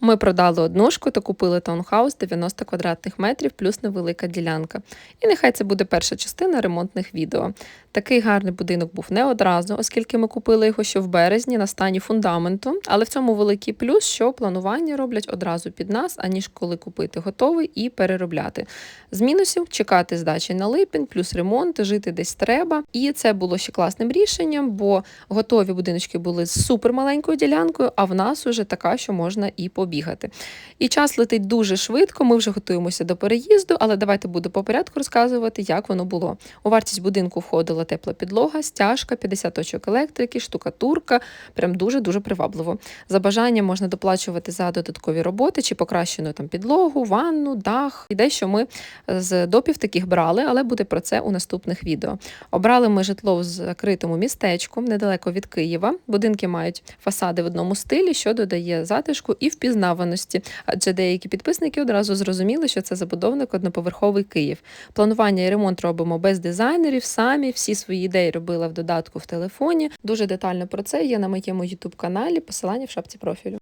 Ми продали однушку та купили таунхаус 90 квадратних метрів плюс невелика ділянка. І нехай це буде перша частина ремонтних відео. Такий гарний будинок був не одразу, оскільки ми купили його ще в березні на стані фундаменту. Але в цьому великий плюс, що планування роблять одразу під нас, аніж коли купити готовий і переробляти. З мінусів чекати здачі на липень, плюс ремонт, жити десь треба. І це було ще класним рішенням, бо готові будиночки були з супермаленькою ділянкою, а в нас уже така, що можна і побігати. І час летить дуже швидко. Ми вже готуємося до переїзду, але давайте буду по порядку розказувати, як воно було. У вартість будинку входила тепла підлога, стяжка, 50 точок електрики, штукатурка. Прям дуже дуже привабливо. За бажанням можна доплачувати за додаткові роботи чи покращену там підлогу, ванну, дах. І дещо ми з допів таких брали, але буде про це у наступних відео. Обрали ми житло в закритому містечку недалеко від Києва. Будинки мають фасади в одному стилі, що додає затишку і впізнаваності. Адже деякі підписники одразу зрозуміли, що це забудовник одноповерховий Київ. Планування і ремонт робимо без дизайнерів, самі всі свої ідеї робила в додатку в телефоні. Дуже детально про це є на моєму youtube каналі. Посилання в шапці профілю.